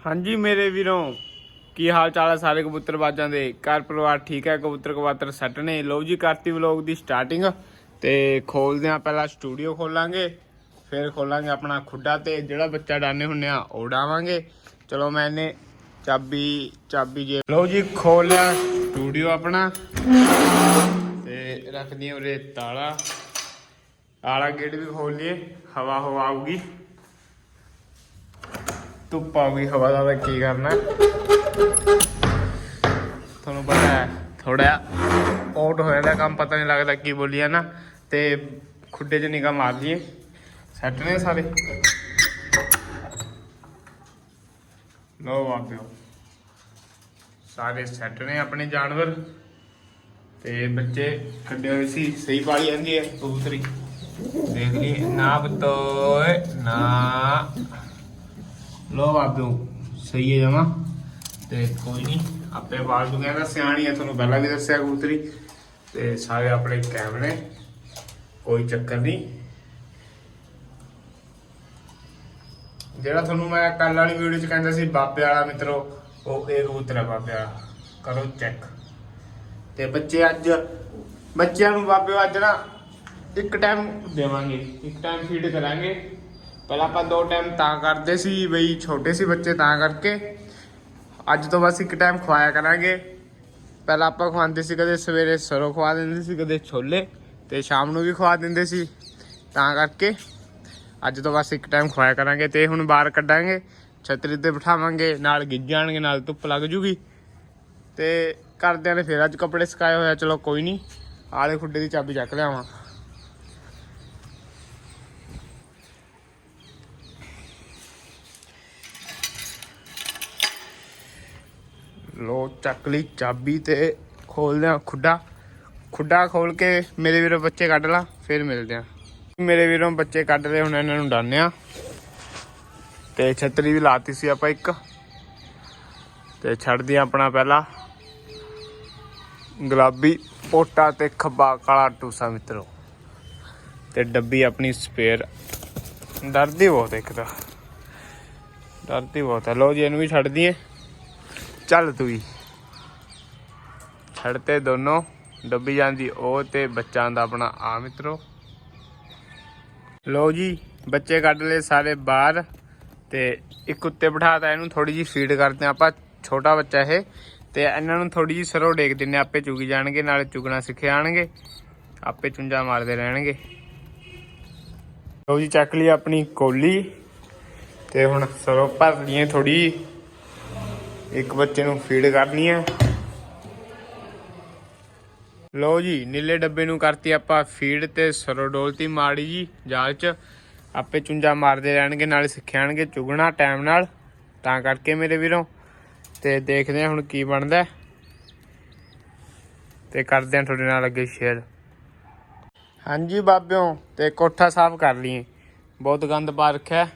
ਹਾਂਜੀ ਮੇਰੇ ਵੀਰੋ, ਕੀ ਹਾਲ ਚਾਲ ਹੈ ਸਾਰੇ ਕਬੂਤਰ ਬਾਜਾਂ ਦੇ? ਘਰ ਪਰਿਵਾਰ ਠੀਕ ਹੈ? ਕਬੂਤਰ ਕਵਾਤਰ ਸੱਟ ਨੇ? ਲਓ ਜੀ, ਕਰਤੀ ਵਲੋਗ ਦੀ ਸਟਾਰਟਿੰਗ ਤੇ ਖੋਲਦੇ ਆ ਪਹਿਲਾਂ ਸਟੂਡੀਓ ਖੋਲਾਂਗੇ, ਫਿਰ ਖੋਲਾਂਗੇ ਆਪਣਾ ਖੁੱਡਾ ਤੇ ਜਿਹੜਾ ਬੱਚਾ ਡਾਨੇ ਹੁੰਨੇ ਆ, ਉਹ ਡਾਵਾਂਗੇ। ਚਲੋ ਮੈਂ ਇਹਨੇ ਚਾਬੀ ਚਾਬੀ ਜੇ ਲਓ ਜੀ, ਖੋਲ ਲਿਆ ਸਟੂਡੀਓ ਆਪਣਾ। ਤੇ ਰੱਖਦੀ ਹਾਂ ਉਰੇ ਤਾਲਾ। ਆਲਾ ਗੇਟ ਵੀ ਖੋਲ ਲਈਏ ਹਵਾ ਹਵਾ ਆਊਗੀ। ਧੁੱਪ ਆਊਗੀ ਹਵਾ ਦਾ ਤਾਂ ਕੀ ਕਰਨਾ? ਤੁਹਾਨੂੰ ਪਤਾ ਹੈ ਥੋੜਾ ਆਊਟ ਹੋ ਜਾਂਦਾ ਕੰਮ ਪਤਾ ਨਹੀਂ ਲੱਗਦਾ ਕੀ ਬੋਲੀ ਹੈ ਨਾ ਤੇ ਖੁੱਡੇ 'ਚ ਨਿਗਾਹ ਮਾਰ ਲਈਏ। ਸੈੱਟ ਨੇ ਸਾਰੇ? ਲੋ ਆਪਿਓ ਸਾਰੇ ਸੈੱਟ ਨੇ ਆਪਣੇ ਜਾਨਵਰ। ਤੇ ਬੱਚੇ ਕੱਢੇ ਹੋਏ ਸੀ, ਸਹੀ ਪਾਲੀ ਜਾਂਦੀ ਹੈ ਕਬੂਤਰੀ। ਦੇਖ ਲਈ ਨਾ ਬਤੋਏ ਨਾ। ਲੋ ਬਾਬੂ ਸਹੀ ਹੈ ਜਮਾ। ਤੇ ਕੋਈ ਨਹੀਂ ਆਪੇ ਬਾਲ ਨੂੰ ਕਹਿੰਦਾ ਸਿਆਣੀ ਹੈ ਤੁਹਾਨੂੰ ਪਹਿਲਾਂ ਵੀ ਦੱਸਿਆ ਕਬੂਤਰੀ। ਤੇ ਸਾਰੇ ਆਪਣੇ ਕੈਮਰੇ, ਕੋਈ ਚੱਕਰ ਨਹੀਂ ਜਿਹੜਾ ਤੁਹਾਨੂੰ ਮੈਂ ਕੱਲ ਵਾਲੀ ਵੀਡੀਓ 'ਚ ਕਹਿੰਦਾ ਸੀ, ਬਾਬੇ ਵਾਲਾ ਮਿੱਤਰੋ, ਉਹ ਇਹ ਕਬੂਤਰ ਹੈ ਬਾਬੇ ਵਾਲਾ। ਕਰੋ ਚੈੱਕ ਤੇ ਬੱਚੇ ਅੱਜ, ਬੱਚਿਆਂ ਨੂੰ ਬਾਬੇ ਅੱਜ ਨਾ ਇੱਕ ਟਾਈਮ ਦੇਵਾਂਗੇ, ਇੱਕ ਟਾਈਮ ਫੀਡ ਕਰਾਂਗੇ। ਪਹਿਲਾਂ ਆਪਾਂ ਦੋ ਟਾਈਮ ਤਾਂ ਕਰਦੇ ਸੀ ਬਈ, ਛੋਟੇ ਸੀ ਬੱਚੇ ਤਾਂ ਕਰਕੇ। ਅੱਜ ਤੋਂ ਬਸ ਇੱਕ ਟਾਈਮ ਖਵਾਇਆ ਕਰਾਂਗੇ। ਪਹਿਲਾਂ ਆਪਾਂ ਖਵਾਉਂਦੇ ਸੀ ਕਦੇ ਸਵੇਰੇ ਸਰੋਂ ਖਵਾ ਦਿੰਦੇ ਸੀ, ਕਦੇ ਛੋਲੇ, ਤੇ ਸ਼ਾਮ ਨੂੰ ਵੀ ਖਵਾ ਦਿੰਦੇ ਸੀ। ਤਾਂ ਕਰਕੇ ਅੱਜ ਤੋਂ ਬਸ ਇੱਕ ਟਾਈਮ ਖਵਾਇਆ ਕਰਾਂਗੇ ਤੇ ਹੁਣ ਬਾਹਰ ਕੱਢਾਂਗੇ। ਛਤਰੀ ਤੇ ਬਿਠਾਵਾਂਗੇ, ਨਾਲ ਗਿੱਜ ਜਾਣਗੇ ਨਾਲ ਧੁੱਪ ਲੱਗ ਜੂਗੀ। ਤੇ ਕਰਦਿਆਂ ਨੇ ਫਿਰ ਅੱਜ ਕੱਪੜੇ ਸੁਕਾਏ ਹੋਇਆ ਚਲੋ ਕੋਈ ਨਹੀਂ ਆਲੇ ਖੁੱਡੇ ਦੀ ਚਾਬੀ ਚੱਕ ਲਿਆਵਾਂ। ਲੋ, ਚੱਕ ਲਈ ਚਾਬੀ ਤੇ ਖੋਲਦੇ ਆ ਖੁੱਡਾ। ਖੁੱਡਾ ਖੋਲ ਕੇ ਮੇਰੇ ਵੀਰੋ ਬੱਚੇ ਕੱਢ ਲਾ, ਫਿਰ ਮਿਲਦੇ ਆ। ਮੇਰੇ ਵੀਰੋਂ ਬੱਚੇ ਕੱਢ ਲਏ, ਹੁਣ ਇਹਨਾਂ ਨੂੰ ਡਾਨੇ ਆ। ਤੇ ਛਤਰੀ ਵੀ ਲਾਤੀ ਸੀ ਆਪਾਂ ਇੱਕ। ਤੇ ਛੱਡਦੇ ਆ ਆਪਣਾ ਪਹਿਲਾ। ਗੁਲਾਬੀ ਪੋਟਾ ਤੇ ਖੱਬਾ ਕਾਲਾ ਟੂਸਾ ਮਿੱਤਰੋ। ਤੇ ਡੱਬੀ ਆਪਣੀ ਸਪੇਅਰ। ਡਰਦੀ ਬਹੁਤ ਇੱਕ ਤਾਂ। ਡਰਦੀ ਬਹੁਤ ਹੈ ਲੋ ਜੀ, ਇਹਨੂੰ ਵੀ ਛੱਡ ਦਈਏ। ਚੱਲ ਤੂੰ ਵੀ। ਛੱਡਤੇ ਦੋਨੋਂ ਡੱਬੀ ਜਾਂਦੀ ਉਹ ਤੇ ਬੱਚਾ ਦਾ ਆਪਣਾ ਆ ਮਿੱਤਰੋ। ਲੋ ਜੀ ਬੱਚੇ ਕੱਢ ਲਏ ਸਾਰੇ ਬਾਹਰ ਤੇ ਇੱਕ ਉੱਤੇ ਬਿਠਾਤਾ ਇਹਨੂੰ ਥੋੜੀ ਜੀ ਫੀਡ ਕਰਦੇ ਹਾਂ ਆਪਾਂ ਛੋਟਾ ਬੱਚਾ ਇਹ। ਤੇ ਇਹਨਾਂ ਨੂੰ ਥੋੜੀ ਜੀ ਸਰੋਂ ਡੇਕ ਦਿੰਨੇ ਹਾਂ, ਆਪੇ ਚੁਗੀ ਜਾਣਗੇ ਨਾਲੇ ਚੁਗਣਾ ਸਿੱਖ ਜਾਣਗੇ ਆਪੇ ਚੁੰਝਾ ਮਾਰਦੇ ਰਹਿਣਗੇ। ਲੋ ਜੀ ਚੱਕ ਲਈ ਆਪਣੀ ਕੋਲੀ ਤੇ ਹੁਣ ਸਰੋਂ ਭਰ ਲਈਏ ਥੋੜੀ ਇੱਕ ਬੱਚੇ ਨੂੰ ਫੀਡ ਕਰਨੀ ਹੈ ਲਓ ਜੀ, ਨੀਲੇ ਡੱਬੇ ਨੂੰ ਕਰਤੀ ਆਪਾਂ ਫੀਡ ਤੇ ਸਰੋਡੋਲਤੀ ਮਾੜੀ ਜੀ ਜਾਲ 'ਚ। ਆਪੇ ਚੁੰਝਾ ਮਾਰਦੇ ਰਹਿਣਗੇ, ਨਾਲੇ ਸਿੱਖਿਆਣਗੇ। ਚੁਗਣਾ ਟਾਈਮ ਨਾਲ, ਤਾਂ ਕਰਕੇ ਮੇਰੇ ਵੀਰੋ। ਤੇ ਦੇਖਦੇ ਹਾਂ ਹੁਣ ਕੀ ਬਣਦਾ। ਹੈ। ਤੇ ਕਰਦੇ ਹਾਂ ਤੁਹਾਡੇ ਨਾਲ ਅੱਗੇ ਸ਼ੇਅਰ ਹਾਂਜੀ ਬਾਬਿਓ, ਤੇ ਕੋਠਾ ਸਾਫ਼ ਕਰ ਲਈਏ। ਬਹੁਤ ਗੰਦ ਪਾ ਰੱਖਿਆ।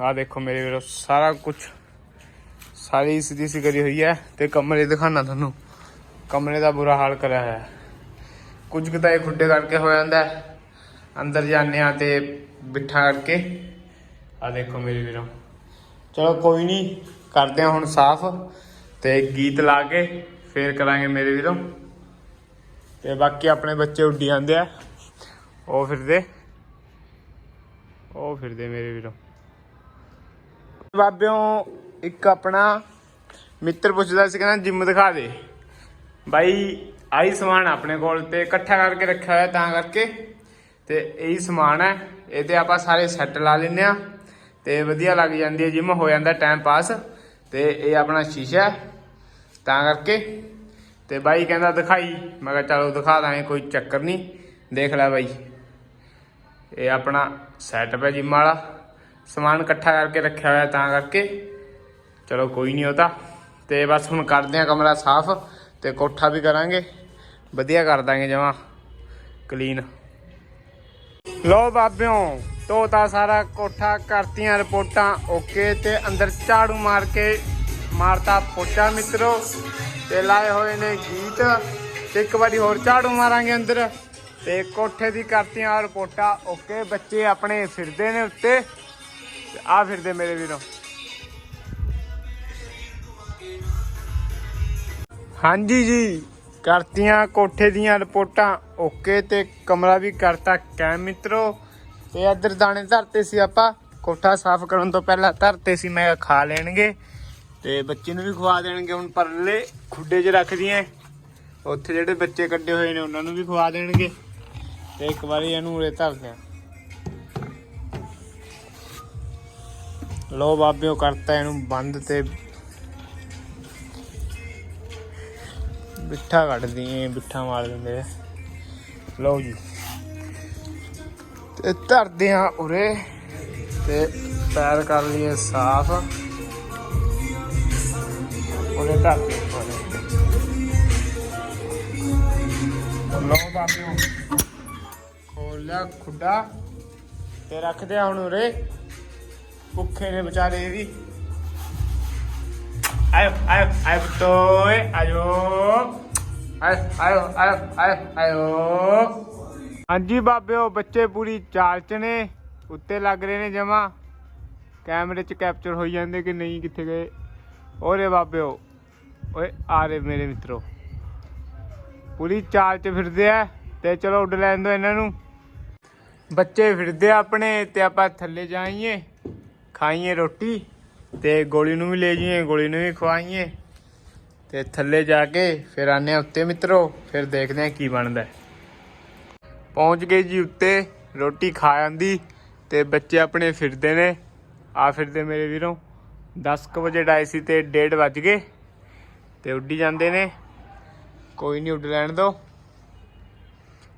ਆ ਦੇਖੋ ਮੇਰੇ ਵੀਰੋ, ਸਾਰਾ ਕੁਝ ਸਾਰੀ ਸਿੱਧੀ ਸੀ ਕਰੀ ਹੋਈ ਹੈ ਤੇ ਕਮਰੇ ਦਿਖਾਣਾ ਤੁਹਾਨੂੰ। ਕਮਰੇ ਦਾ ਬੁਰਾ ਹਾਲ ਕਰਿਆ ਹੋਇਆ ਹੈ। ਕੁਝ ਕੁ ਤਾਂ ਇਹ ਖੁੱਡੇ ਕਰਕੇ ਹੋ। ਜਾਂਦਾ ਅੰਦਰ ਜਾਂਦੇ ਆ ਤੇ ਬਿਠਾ ਕਰਕੇ। ਆ ਦੇਖੋ ਮੇਰੇ ਵੀਰੋ। ਚਲੋ ਕੋਈ ਨਹੀਂ, ਕਰਦੇ ਆ ਹੁਣ ਸਾਫ਼ ਤੇ ਗੀਤ ਲਾ ਕੇ ਫੇਰ ਕਰਾਂਗੇ ਮੇਰੇ ਵੀਰੋ। ਤੇ ਬਾਕੀ ਆਪਣੇ ਬੱਚੇ ਉੱਡੀ ਜਾਂਦੇ ਆ। ਉਹ ਫਿਰਦੇ। ਉਹ ਫਿਰਦੇ ਮੇਰੇ ਵੀਰੋ। ਬਾਬਿਓ ਇੱਕ ਆਪਣਾ ਮਿੱਤਰ ਪੁੱਛਦਾ ਸੀ, ਕਹਿੰਦਾ ਜਿੰਮ ਦਿਖਾ ਦੇ। ਬਾਈ ਆਈ ਸਮਾਨ ਆਪਣੇ ਕੋਲ ਤੇ ਇਕੱਠਾ ਕਰਕੇ ਰੱਖਿਆ ਹੋਇਆ ਤਾਂ ਕਰਕੇ। ਤੇ ਇਹੀ ਸਮਾਨ ਹੈ, ਇਹ ਤੇ ਆਪਾਂ ਸਾਰੇ ਸੈੱਟ ਲਾ ਲੈਨੇ ਆ ਤੇ ਵਧੀਆ ਲੱਗ ਜਾਂਦੀ ਹੈ ਜਿਮ ਹੋ ਜਾਂਦਾ ਟਾਈਮ ਪਾਸ ਤੇ ਇਹ ਆਪਣਾ ਸ਼ੀਸ਼ਾ ਤਾਂ ਕਰਕੇ। ਤੇ ਬਾਈ ਕਹਿੰਦਾ ਦਿਖਾਈ, ਮੈਂ ਕਿਹਾ ਚਲੋ ਦਿਖਾ ਦਾਂਗੇ, ਕੋਈ ਚੱਕਰ ਨਹੀਂ, ਦੇਖ ਲੈ ਬਾਈ। ਇਹ ਆਪਣਾ ਸੈਟਅਪ ਹੈ ਜਿਮ ਵਾਲਾ, ਸਮਾਨ ਇਕੱਠਾ ਕਰਕੇ ਰੱਖਿਆ ਹੋਇਆ ਤਾਂ ਕਰਕੇ। ਚਲੋ ਕੋਈ ਨਹੀਂ ਹੋਤਾ ਤੇ ਬਸ ਹੁਣ ਕਰਦੇ ਆ ਕਮਰਾ ਸਾਫ਼ ਤੇ ਕੋਠਾ ਵੀ ਕਰਾਂਗੇ। ਵਧੀਆ ਕਰ ਦਾਂਗੇ ਜਮਾ। ਕਲੀਨ ਲੋ ਬਾਬਿਓ ਤੋਤਾ ਸਾਰਾ ਕੋਠਾ, ਕਰਤੀਆਂ ਰਿਪੋਰਟਾਂ, ਓਕੇ ਤੇ ਅੰਦਰ ਝਾੜੂ ਮਾਰ ਕੇ ਮਾਰਤਾ ਪੋਚਾ ਮਿੱਤਰੋ। ਤੇ ਲਾਏ ਹੋਏ ਨੇ ਗੀਤ। ਤੇ ਇੱਕ ਵਾਰੀ ਹੋਰ ਝਾੜੂ ਮਾਰਾਂਗੇ ਅੰਦਰ। ਤੇ ਕੋਠੇ ਦੀ ਕਰਤੀਆਂ ਰਿਪੋਰਟਾਂ, ਓਕੇ, ਬੱਚੇ ਆਪਣੇ ਫਿਰਦੇ ਨੇ ਉੱਤੇ। ਆ ਫਿਰਦੇ ਮੇਰੇ ਵੀਰੋ। ਹਾਂਜੀ ਜੀ, ਕਰਤੀਆਂ ਕੋਠੇ ਦੀਆਂ ਰਿਪੋਰਟਾਂ ਓਕੇ ਤੇ ਕਮਰਾ ਵੀ ਕਰਤਾ ਕੈ ਮਿੱਤਰੋ। ਤੇ ਇੱਧਰ ਦਾਣੇ ਧਰਤੇ ਸੀ ਆਪਾਂ, ਕੋਠਾ ਸਾਫ਼ ਕਰਨ ਤੋਂ ਪਹਿਲਾਂ ਧਰਤੇ ਸੀ, ਮੈਂ ਖਾ ਲੈਣਗੇ। ਤੇ ਬੱਚੇ ਨੂੰ ਵੀ ਖਵਾ ਦੇਣਗੇ ਹੁਣ ਪਰਲੇ, ਖੁੱਡੇ 'ਚ ਰੱਖਦੀਆਂ ਉੱਥੇ ਜਿਹੜੇ ਬੱਚੇ ਕੱਢੇ ਹੋਏ ਨੇ, ਉਹਨਾਂ ਨੂੰ ਵੀ ਖਵਾ ਦੇਣਗੇ। ਤੇ ਇੱਕ ਵਾਰੀ ਇਹਨੂੰ ਉਰੇ ਧਰਦੇ ਆ ਲੋ ਬਾਬਿਓ, ਕਰਤਾ ਇਹਨੂੰ ਬੰਦ ਤੇ ਬਿੱਠਾ ਕੱਢਦੀ ਏ ਬਿੱਠਾ ਮਾਰ ਦਿੰਦੇ ਲਓ ਜੀ। ਤੇ ਧਰਦੇ ਆ ਉਰੇ ਤੇ ਪੈਰ ਕਰ ਲਈਏ ਸਾਫ਼। ਉਹਨੇ ਧਰਦੇ ਉਰੇ ਲਓ ਬਾਬਿਓ। ਖੋਲ ਖੁੱਡਾ ਤੇ ਰੱਖਦੇ ਆ ਹੁਣ ਉਰੇ। ਭੁੱਖੇ ਨੇ ਵਿਚਾਰੇ ਵੀ। ਆਇਓ ਆਇਓ ਆਇਓ ਤੋਏ ਆਇਓ ਆਇਓ ਆਇਓ ਆਇਓ ਆਇਓ ਆਇਓ ਹਾਂਜੀ ਬਾਬਿਓ ਬੱਚੇ ਪੂਰੀ ਚਾਲ ਚ ਨੇ, ਉੱਤੇ ਲੱਗ ਰਹੇ ਨੇ ਜਮਾ। ਕੈਮਰੇ ਚ ਕੈਪਚਰ ਹੋਈ ਜਾਂਦੇ ਕਿ ਨਹੀਂ, ਕਿੱਥੇ ਗਏ? ਓਰੇ ਬਾਬਿਓ ਓਏ, ਆ ਰਹੇ ਮੇਰੇ ਮਿੱਤਰੋ। ਪੂਰੀ ਚਾਲ ਚ ਫਿਰਦੇ ਆ, ਤੇ ਚਲੋ ਉੱਡ ਲੈਣ ਦੋ ਇਹਨਾਂ ਨੂੰ। ਬੱਚੇ ਫਿਰਦੇ ਆ ਆਪਣੇ, ਤੇ ਆਪਾਂ ਥੱਲੇ ਜਾਈਏ, ਖਾਈਏ ਰੋਟੀ। ਤੇ ਗੋਲੀ ਨੂੰ ਵੀ ਲੈ ਜਾਈਏ, ਗੋਲੀ ਨੂੰ ਵੀ ਖਵਾਈਏ। ਤੇ ਥੱਲੇ ਜਾ ਕੇ ਫਿਰ ਆਨੇ ਆ ਉੱਤੇ ਮਿੱਤਰੋ, ਫਿਰ ਦੇਖਦੇ ਆ ਕੀ ਬਣਦਾ ਪਹੁੰਚ ਗਏ ਜੀ ਉੱਤੇ, ਰੋਟੀ ਖਾ ਆਂਦੀ ਤੇ ਬੱਚੇ ਆਪਣੇ ਫਿਰਦੇ ਨੇ। ਆ ਫਿਰਦੇ ਮੇਰੇ ਵੀਰੋ 10 ਕੁ ਵਜੇ ਡਾਈ ਸੀ ਤੇ 1:30 ਵੱਜ ਗਏ ਤੇ ਉੱਡੀ ਜਾਂਦੇ ਨੇ। ਕੋਈ ਨਹੀਂ ਉੱਡ ਲੈਣ ਦੋ।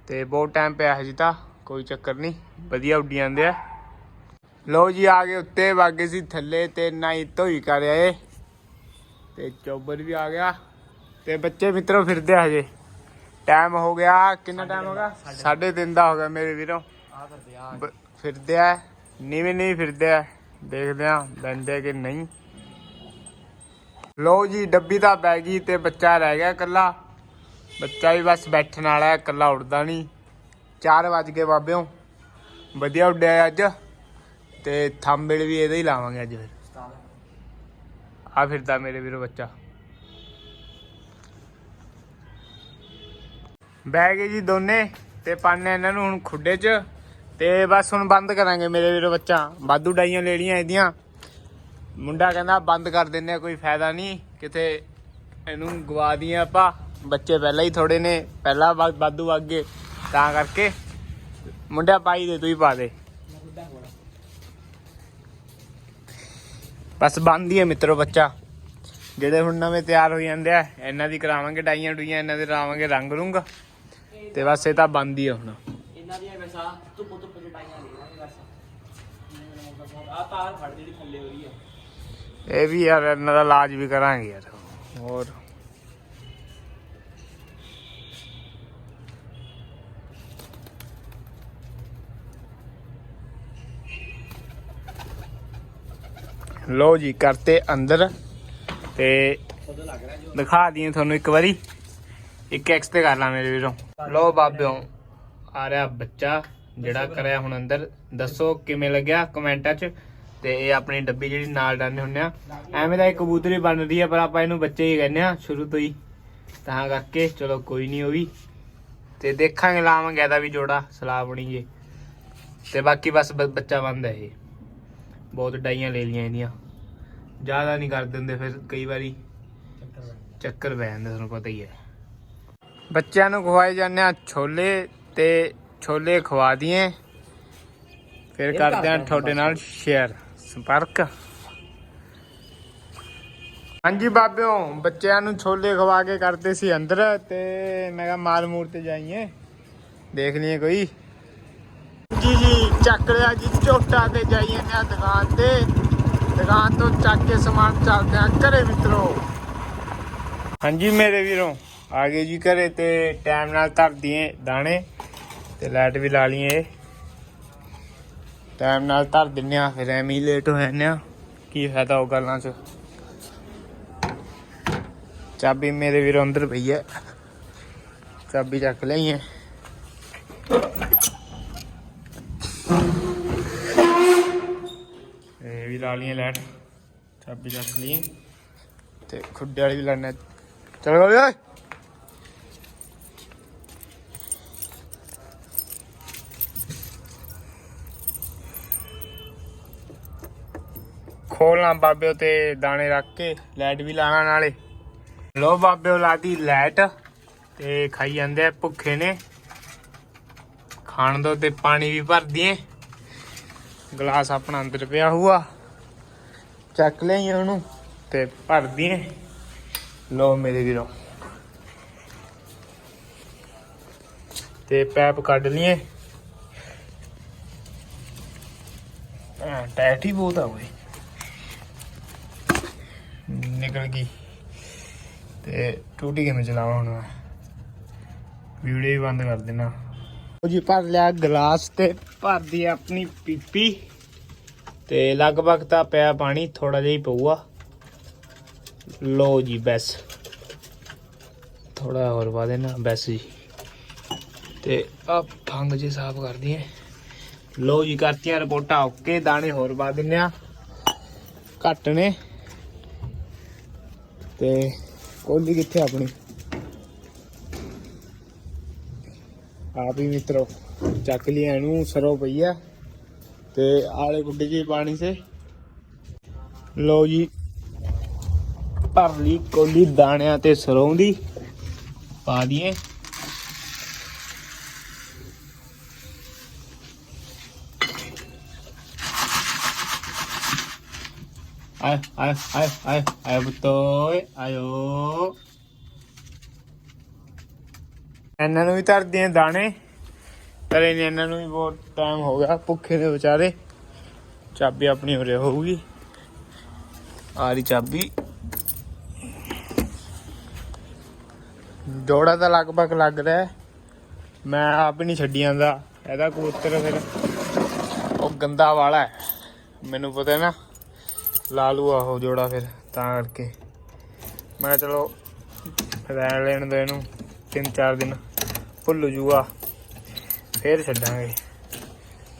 ਤੇ ਬਹੁਤ ਟਾਈਮ ਪਿਆ ਹੈ ਜੀ ਤਾਂ, ਕੋਈ ਚੱਕਰ ਨਹੀਂ, ਵਧੀਆ ਉੱਡੀ ਜਾਂਦੇ ਆ। ਲੋ ਜੀ, ਆ ਗਏ ਉੱਤੇ ਵਾਗੇ ਸੀ ਥੱਲੇ ਤੇ ਨਾਈ ਧੋਈ ਕਰਿਆ ਏ ਤੇ ਚੌਬਰ ਵੀ ਆ ਗਿਆ। ਤੇ ਬੱਚੇ ਮਿੱਤਰੋ, ਫਿਰਦੇ ਆ ਹਜੇ। ਟਾਈਮ ਹੋ ਗਿਆ। ਕਿੰਨਾ ਟਾਈਮ ਹੋ ਗਿਆ? 3:30 ਦਾ ਹੋ ਗਿਆ ਮੇਰੇ ਵੀਰੋ। ਫਿਰਦੇ ਆ। ਨੀਵੇਂ ਨਹੀਂ ਫਿਰਦੇ ਆ। ਦੇਖਦੇ ਆ ਬੰਦੇ ਕਿ ਨਹੀਂ। ਲੋ ਜੀ, ਡੱਬੀ ਤਾਂ ਪੈ ਗਈ ਤੇ ਬੱਚਾ ਰਹਿ ਗਿਆ ਇਕੱਲਾ। ਬੱਚਾ ਵੀ ਬਸ ਬੈਠਣ ਵਾਲਾ, ਇਕੱਲਾ ਉੱਡਦਾ ਨਹੀਂ। 4 ਵਜ ਗਏ ਬਾਬਿਓ। ਵਧੀਆ ਉੱਡਿਆ ਅੱਜ। ਤੇ ਥੰਬੇਲ ਵੀ ਇਹਦਾ ਹੀ ਲਾਵਾਂਗੇ ਅੱਜ ਫਿਰ। ਆ ਫਿਰਦਾ ਮੇਰੇ ਵੀਰੋ ਬੱਚਾ। ਬਹਿ ਗਏ ਜੀ ਦੋਨੇ ਤੇ ਪਾਣੇ ਇਹਨਾਂ ਨੂੰ ਹੁਣ ਖੁੱਡੇ 'ਚ ਤੇ ਬਸ ਹੁਣ ਬੰਦ ਕਰਾਂਗੇ ਮੇਰੇ ਵੀਰੋ ਬੱਚਾ। ਬਾਦੂ ਡਾਈਆਂ ਲੈਣੀਆਂ ਇਹਦੀਆਂ। ਮੁੰਡਾ ਕਹਿੰਦਾ ਬੰਦ ਕਰ ਦਿੰਨੇ ਆ, ਕੋਈ ਫਾਇਦਾ ਨਹੀਂ। ਕਿਤੇ ਇਹਨੂੰ ਗਵਾ ਦੀਆਂ ਆਪਾਂ। ਬੱਚੇ ਪਹਿਲਾਂ ਹੀ ਥੋੜੇ ਨੇ, ਪਹਿਲਾਂ ਵਾ- ਵਾਧੂ ਵਗ। ਗਏ ਤਾਂ ਕਰਕੇ ਮੁੰਡਾ ਪਾਈ ਦੇ, ਤੂੰ ਹੀ ਪਾ ਦੇ। ਬਸ ਬੰਦ ਹੀ ਮਿੱਤਰੋ ਬੱਚਾ। ਜਿਹੜੇ ਹੁਣ ਨਵੇਂ ਤਿਆਰ ਹੋ ਜਾਂਦੇ ਆ ਇਹਨਾਂ ਦੀ ਕਰਾਵਾਂਗੇ ਡਾਈਆਂ ਡੂਈਆਂ ਇਹਨਾਂ ਦੇ ਲਾਵਾਂਗੇ ਰੰਗ ਰੁੰਗ। ਤੇ ਬਸ ਇਹ ਤਾਂ ਬੰਦ ਹੀ ਆ ਹੁਣ। ਇਹਨਾਂ ਦੀਆਂ ਵੈਸਾ ਧੁੱਪ ਧੁੱਪ ਜਟਾਈਆਂ ਲੈ ਲਾਂਗੇ ਬਸ ਆ ਤਾਰ ਫੜ ਜਿਹੜੀ ਥੱਲੇ ਹੋ ਰਹੀ ਹੈ ਇਹ ਵੀ ਯਾਰ ਇਹਨਾਂ ਦਾ ਇਲਾਜ ਵੀ ਕਰਾਂਗੇ ਯਾਰ। ਹੋਰ। ਲੋ ਜੀ, ਕਰਤੇ ਅੰਦਰ ਤੇ ਦਿਖਾ ਦਈਏ ਤੁਹਾਨੂੰ ਇੱਕ ਵਾਰੀ। ਇੱਕ ਐਕਸ ਤੇ ਕਰ ਲਾ ਮੇਰੇ ਵੀਰੋ। ਲਓ ਬਾਬਿਓ, ਆ ਰਿਹਾ ਬੱਚਾ ਜਿਹੜਾ ਕਰਿਆ ਹੁਣ ਅੰਦਰ। ਦੱਸੋ ਕਿਵੇਂ ਲੱਗਿਆ ਕਮੈਂਟਾਂ 'ਚ? ਤੇ ਇਹ ਆਪਣੀ ਡੱਬੀ ਜਿਹੜੀ ਨਾਲ ਡਾਨੇ ਹੁੰਨੇ ਆ। ਐਵੇਂ ਦਾ ਇਹ ਕਬੂਤਰੀ ਬਣਦੀ ਰਹੀ ਆ, ਪਰ ਆਪਾਂ ਇਹਨੂੰ ਬੱਚੇ ਹੀ ਕਹਿੰਦੇ ਆ, ਸ਼ੁਰੂ ਤੋਂ ਹੀ। ਤਾਂ ਕਰਕੇ ਚਲੋ ਕੋਈ ਨਹੀਂ ਉਹ ਵੀ। ਤੇ ਦੇਖਾਂਗੇ, ਲਾਵਾਂਗੇ ਇਹਦਾ ਵੀ ਜੋੜਾ, ਸਲਾਹ ਬਣੀ ਜੇ। ਤੇ ਬਾਕੀ ਬਸ ਬ- ਬੱਚਾ ਬੰਦ ਇਹ। ਬਹੁਤ ਡਾਈਆਂ ਲੈ ਲੀਆਂ ਇਹਦੀਆਂ। ਜ਼ਿਆਦਾ ਨਹੀਂ ਕਰ ਦਿੰਦੇ ਫਿਰ ਕਈ ਵਾਰੀ। ਚੱਕਰ ਪੈ ਜਾਂਦੇ। ਤੁਹਾਨੂੰ ਪਤਾ ਹੀ ਹੈ। ਬੱਚਿਆਂ ਨੂੰ ਖਵਾਏ ਜਾਂਦੇ ਆ ਛੋਲੇ ਤੇ ਛੋਲੇ ਖਵਾ ਦਈਏ। ਫਿਰ ਕਰਦੇ ਆ ਤੁਹਾਡੇ ਨਾਲ ਸ਼ੇਅਰ ਸੰਪਰਕ। ਹਾਂਜੀ ਬਾਬਿਓ ਬੱਚਿਆਂ ਨੂੰ ਛੋਲੇ ਖਵਾ ਕੇ ਕਰਦੇ ਸੀ ਅੰਦਰ ਤੇ ਮੈਂ ਕਿਹਾ ਮਾਲ ਮੂਰ ਤੇ ਜਾਈਏ। ਦੇਖ ਲਈਏ ਕੋਈ। ਚੱਕ ਲਿਆ ਜੀ, ਝੋਟਾ ਤੇ ਜਾਈ ਜਾਂਦੇ ਆ ਦੁਕਾਨ ਤੇ। ਦੁਕਾਨ ਤੋਂ ਚੱਕ ਕੇ ਸਮਾਨ ਚੱਲਦੇ ਆ ਘਰੇ ਮਿੱਤਰੋ। ਹਾਂਜੀ ਮੇਰੇ ਵੀਰੋ, ਆ ਗਏ ਜੀ ਘਰੇ ਤੇ ਟਾਈਮ ਨਾਲ ਧਰ ਦਈਏ ਦਾਣੇ ਤੇ ਲਾਈਟ ਵੀ ਲਾ ਲਈਏ। ਟਾਈਮ ਨਾਲ ਧਰ ਦਿੰਨੇ ਆ, ਫਿਰ ਐਵੇਂ ਹੀ ਲੇਟ ਹੋ ਜਾਂਦੇ ਆ। ਕੀ ਫਾਇਦਾ ਉਹ ਗੱਲਾਂ 'ਚ? ਚਾਬੀ ਮੇਰੇ ਵੀਰੋ ਅੰਦਰ ਪਈ ਹੈ। ਚਾਬੀ ਚੱਕ ਲਈ ਲਈਏ ਲਾਈਟ ਚਾਬੀ ਚੱਕ ਲਈਏ ਤੇ ਖੁੱਡੇ ਵਾਲੀ ਵੀ ਲਾਣਾ ਚਲ ਗੋਲੀ ਓਏ! ਖੋਲਣਾ ਬਾਬੇ ਤੇ ਦਾਣੇ ਰੱਖ ਕੇ ਲਾਈਟ ਵੀ ਲਾਣਾ ਨਾਲੇ। ਲੋ ਬਾਬੇ ਲਾਦੀ ਲਾਈਟ ਤੇ ਖਾਈ ਜਾਂਦੇ ਆ ਭੁੱਖੇ ਨੇ। ਖਾਣ ਦੋ ਤੇ ਪਾਣੀ ਵੀ ਭਰ ਦਈਏ। ਗਲਾਸ ਆਪਣਾ ਅੰਦਰ ਪਿਆ ਹੁਆ ਚੱਕ ਲਈ ਉਹਨੂੰ ਤੇ ਭਰ ਦਈਏ ਲੋ ਮੇਰੇ ਵੀਰੋ। ਤੇ ਪੈਪ ਕੱਢ ਲਈਏ। ਹਾਂ ਟੈਟ ਹੀ ਬਹੁਤ ਆ ਓਏ। ਨਿਕਲ ਗਈ। ਤੇ ਟੂਟੀ ਕਿਵੇਂ ਚਲਾਵਾਂ ਹੁਣ ਮੈਂ? ਵੀਡੀਓ ਵੀ ਬੰਦ ਕਰ ਦੇਣਾ ਉਹ ਜੀ, ਭਰ ਲਿਆ ਗਲਾਸ ਤੇ ਭਰਦੀ ਆ ਆਪਣੀ ਪੀਪੀ। ਤੇ ਲਗਭਗ ਤਾਂ ਪਿਆ ਪਾਣੀ ਥੋੜਾ ਜਿਹਾ ਹੀ ਪਊਗਾ ਲੋ ਜੀ, ਬਸ। ਥੋੜਾ ਹੋਰ ਪਾ ਦੇਣਾ, ਬਸ ਜੀ। ਤੇ ਆ ਫੰਗ ਜੇ ਸਾਫ਼ ਕਰਦੀ ਐ ਲੋ ਜੀ, ਕਰਤੀਆਂ ਰਿਪੋਰਟਾਂ, ਓਕੇ, ਦਾਣੇ ਹੋਰ ਪਾ ਦਿੰਨੇ ਆ ਘੱਟ ਨੇ। ਤੇ ਕੋਲੀ ਕਿੱਥੇ ਆਪਣੀ? ਆਪ ਹੀ ਮਿੱਤਰੋ, ਚੱਕ ਲਿਆ ਇਹਨੂੰ, ਸਰੋ ਪਈਆ ਤੇ ਆਲੇ ਗੁੱਡੇ ਜੀ ਪਾਣੀ ਸੇ। ਲੋ ਜੀ, ਭਰ ਲਈ ਕੋਲੀ ਦਾਣਿਆਂ ਤੇ ਸਰੋਂ ਦੀ, ਪਾ ਦਈਏ। ਆਏ ਆਏ ਆਏ ਆਏ ਆਏ ਬਤੋਏ ਆਇਓ। ਇਹਨਾਂ ਨੂੰ ਵੀ ਧਰਦੇ ਆ ਦਾਣੇ। ਤਰੇ ਨੇ, ਇਹਨਾਂ ਨੂੰ ਵੀ ਬਹੁਤ ਟਾਈਮ ਹੋ ਗਿਆ। ਭੁੱਖੇ ਦੇ ਵਿਚਾਰੇ। ਚਾਬੀ ਆਪਣੀ ਉਰੇ ਹੋਊਗੀ। ਆ ਰਹੀ ਚਾਬੀ। ਜੋੜਾ ਤਾਂ ਲਗਭਗ ਲੱਗ ਰਿਹਾ ਮੈਂ ਆਪ ਹੀ ਨਹੀਂ ਛੱਡੀ ਜਾਂਦਾ। ਇਹਦਾ ਕਬੂਤਰ ਫਿਰ ਉਹ ਗੰਦਾ ਵਾਲਾ ਹੈ। ਮੈਨੂੰ ਪਤਾ ਹੈ ਨਾ ਲਾਲੂ ਆ ਜੋੜਾ ਫਿਰ, ਤਾਂ ਕਰਕੇ। ਮੈਂ ਕਿਹਾ ਚਲੋ, ਰਹਿਣ ਲੈਣ ਦੋ ਇਹਨੂੰ। ਤਿੰਨ ਚਾਰ ਦਿਨ ਭੁੱਲ ਜੂਗਾ। ਫੇਰ ਛੱਡਾਂਗੇ।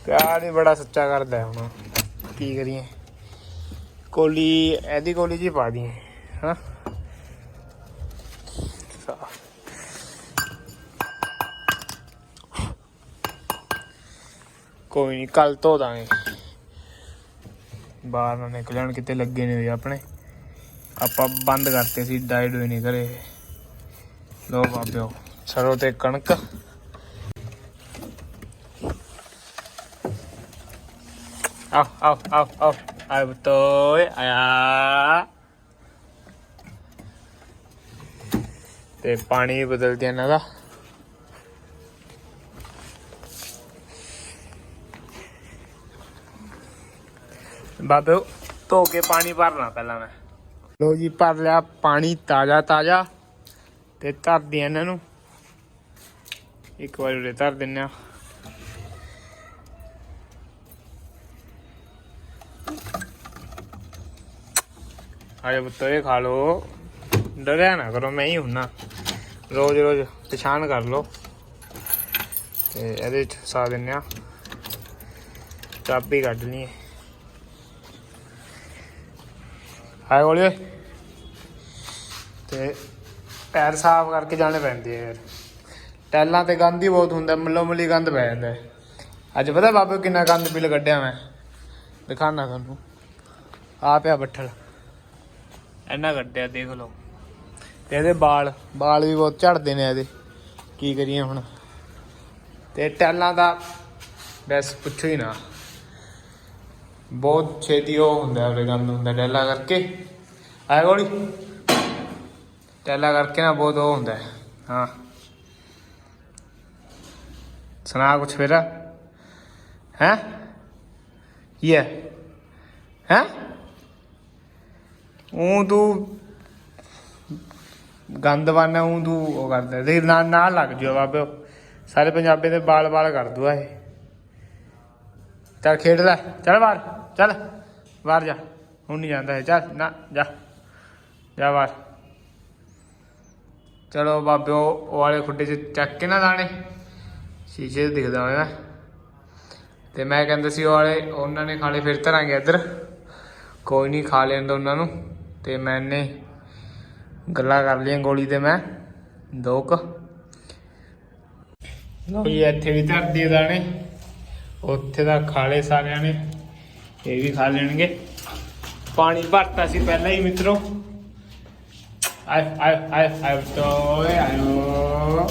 ਪਿਆਰ ਹੀ ਬੜਾ ਸੱਚਾ ਕਰਦਾ ਹੁਣ। ਕੀ ਕਰੀਏ? ਕੋਲੀ, ਇਹਦੀ ਕੋਲੀ ਜੀ ਪਾ ਦਈਏ ਹਾਂ ਕੋਈ ਨਹੀਂ ਕੱਲ ਧੋ ਦਾਂਗੇ। ਬਾਹਰ ਨਾ ਨਿਕਲਣ ਕਿਤੇ ਲੱਗੇ ਨੇ ਹੋਏ ਆਪਣੇ। ਆਪਾਂ ਬੰਦ ਕਰਤੇ ਸੀ ਡਾਈਡ ਹੋਏ ਨਹੀਂ ਕਰੇ ਲੋ ਬਾਬਿਓ, ਸਰੋਂ ਤੇ ਕਣਕ। ਆਓ ਆਓ ਆਇਆ ਤੇ ਪਾਣੀ ਬਦਲਦੇ ਆ ਇਹਨਾਂ ਦਾ। ਬਾਬਿਓ ਧੋ ਕੇ ਪਾਣੀ ਭਰਨਾ ਪਹਿਲਾਂ ਮੈਂ। ਲੋ ਜੀ, ਭਰ ਲਿਆ ਪਾਣੀ ਤਾਜ਼ਾ ਤਾਜ਼ਾ ਤੇ ਧਰ ਇਹਨਾਂ ਨੂੰ। ਇੱਕ ਵਾਰ ਉਰੇ ਧਰ ਦਿੰਨੇ ਆ। ਆਜੋ ਪੁੱਤੋ ਇਹ ਖਾ ਲਓ। ਡਰਿਆ ਨਾ ਕਰੋ, ਮੈਂ ਹੀ ਹੁੰਨਾ। ਰੋਜ਼ ਰੋਜ਼ ਪਛਾਣ ਕਰ ਲੋ ਤੇ ਇਹਦੇ ਚ ਸਾ ਦਿੰਨੇ ਆ। ਚਾਬੀ ਕੱਢ ਲਈ ਹਾਏ ਗੋਲੀਏ ਤੇ ਪੈਰ ਸਾਫ਼ ਕਰਕੇ ਜਾਣੇ ਪੈਂਦੇ ਆ ਯਾਰ। ਟੈਲਾਂ ਤੇ ਗੰਦ ਹੀ ਬਹੁਤ ਹੁੰਦਾ, ਮੱਲੋ ਮੱਲੀ ਗੰਦ ਪੈ ਜਾਂਦਾ। ਅੱਜ ਪਤਾ ਬਾਬੇ ਕਿੰਨਾ ਗੰਦ ਬਿੱਲ ਕੱਢਿਆ ਮੈਂ। ਦਿਖਾਣਾ ਤੁਹਾਨੂੰ। ਆ ਪਿਆ ਬੱਠਲ। ਇੰਨਾ ਕੱਢਿਆ, ਦੇਖ ਲਓ। ਤੇ ਇਹਦੇ ਵਾਲ ਵਾਲ ਵੀ ਬਹੁਤ ਝੜਦੇ ਨੇ ਇਹਦੇ। ਕੀ ਕਰੀਏ ਹੁਣ? ਤੇ ਟੈਲਾਂ ਦਾ ਬਸ ਪੁੱਛੋ ਹੀ ਨਾ। ਬਹੁਤ ਛੇਤੀ ਉਹ ਹੁੰਦਾ ਉਹਦੇ ਗੰਦ ਹੁੰਦਾ ਟੈਲਾਂ ਕਰਕੇ। ਆਏ ਗੋਲੀ? ਟੈਲਾਂ ਕਰਕੇ ਨਾ ਬਹੁਤ ਉਹ ਹੁੰਦਾ ਹਾਂ। ਸੁਣਾ ਕੁਛ ਫੇਰਾ? ਹੈ? ਕੀ ਹੈ? ਹੈ? ਉਹ ਤੂੰ ਗੰਦ ਵਾਨਾ ਉਹ ਤੂੰ ਉਹ ਕਰਦਾ। ਦੇਖ ਨਾ ਨਾ ਲੱਗ ਜਿਓ ਬਾਬੇ। ਸਾਰੇ ਪੰਜਾਬੀ ਦੇ ਬਾਲ ਬਾਲ ਕਰ ਦੂਆ ਇਹ। ਚੱਲ ਖੇਡ ਲੈ। ਚੱਲ ਬਾਹਰ। ਚੱਲ। ਬਾਹਰ ਜਾ। ਹੁਣ ਨਹੀਂ ਜਾਂਦਾ ਹੈ ਚੱਲ ਨਾ, ਜਾ। ਜਾ ਬਾਹਰ। ਚਲੋ ਬਾਬੇ, ਉਹ ਵਾਲੇ ਖੁੱਡੇ 'ਚ ਚੱਕ ਕੇ ਨਾ ਦਾਣੇ। ਸ਼ੀਸ਼ੇ 'ਚ ਦਿਖਦਾ ਹੋਇਆ। ਤੇ ਮੈਂ ਕਹਿੰਦਾ ਸੀ ਉਹ ਵਾਲੇ, ਉਹਨਾਂ ਨੇ ਖਾਲੇ ਫਿਰ ਧਰਾਂਗੇ ਇੱਧਰ। ਕੋਈ ਨਹੀਂ ਖਾ ਲੈਣ ਦੋ ਉਹਨਾਂ ਨੂੰ। ਤੇ ਮੈਨੇ ਗੱਲਾਂ ਕਰ ਲਈਆਂ ਗੋਲੀ ਤੇ ਮੈਂ ਦੋ ਕ ਲੋ ਇੱਥੇ ਵੀ ਧਰਦੀ ਦਾਣੇ ਉੱਥੇ ਦਾ ਖਾਲੇ ਸਾਰਿਆਂ ਨੇ, ਇਹ ਵੀ ਖਾ ਲੈਣਗੇ। ਪਾਣੀ ਭਰਤਾ ਸੀ ਪਹਿਲਾਂ ਹੀ ਮਿੱਤਰੋ। ਆਏ ਆਏ ਆਏ ਆਏ ਤੋਏ ਆਇਓ